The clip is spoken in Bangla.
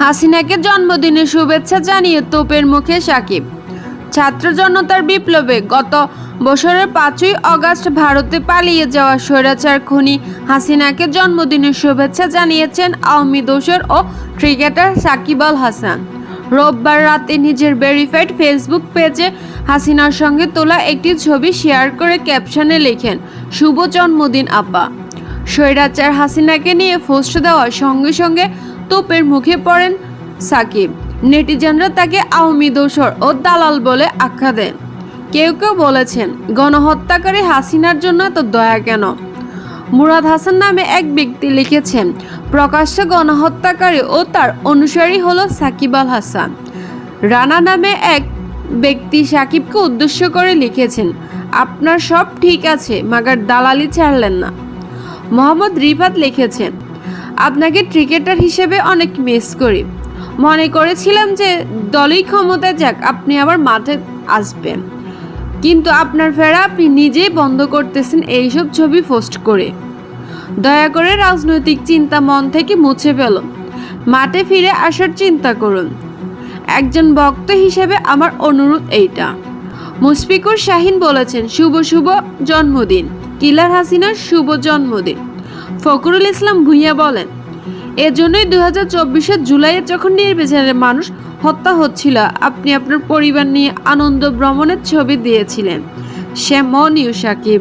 হাসিনাকে জন্মদিনের শুভেচ্ছা জানিয়ে তোপের মুখে সাকিব। ছাত্র জনতার বিপ্লবে গত বছরের পাঁচই অগাস্ট ভারতে পালিয়ে যাওয়া স্বৈরাচার খনি হাসিনাকে জন্মদিনের শুভেচ্ছা জানিয়েছেন আওয়ামী দোসর ও ক্রিকেটার সাকিব আল হাসান। রোববার রাতে নিজের ভেরিফাইড ফেসবুক পেজে হাসিনার সঙ্গে তোলা একটি ছবি শেয়ার করে ক্যাপশনে লেখেন, শুভ জন্মদিন আপা স্বৈরাচার হাসিনাকে নিয়ে ফোস্ট দেওয়ার সঙ্গে সঙ্গে তোপের মুখে পড়েন সাকিব। নেটিজেনরা তাকে আওয়ামী দোসর ও দালাল বলে আখ্যা দেন। কেউ কেউ বলেছেন, গণহত্যাকারী হাসিনার জন্য তো দয়া কেন? মুরাদ হাসান নামে এক ব্যক্তি লিখেছেন, প্রকাশ্য গণহত্যাকারী ও তার অনুসারী হল সাকিব আল হাসান। রানা নামে এক ব্যক্তি সাকিবকে উদ্দেশ্য করে লিখেছেন, আপনার সব ঠিক আছে, মাগার দালালি ছাড়লেন না। মোহাম্মদ রিফাত লিখেছেন আপনাকে ক্রিকেটার হিসেবে অনেক মিস করি। মনে করেছিলাম যে দলই ক্ষমতায় যাক, আপনি আবার মাঠে আসবেন। কিন্তু আপনার ফেরা আপনি নিজেই বন্ধ করতেছেন এইসব ছবি পোস্ট করে। দয়া করে রাজনৈতিক চিন্তা মন থেকে মুছে ফেলুন মাঠে ফিরে আসার চিন্তা করুন। একজন ভক্ত হিসেবে আমার অনুরোধ এইটা। মুশফিকুর শাহিন বলেছেন, শুভ শুভ জন্মদিন। কিলার হাসিনার, শুভ জন্মদিন। ফখরুল ইসলাম ভূঁইয়া বলেন, এজন্যই দু হাজার চব্বিশের জুলাইয়ে যখন নির্বিচারে মানুষ হত্যা হচ্ছিল, আপনি আপনার পরিবার নিয়ে আনন্দ ভ্রমণের ছবি দিয়েছিলেন। শ্যামনীয় সাকিব।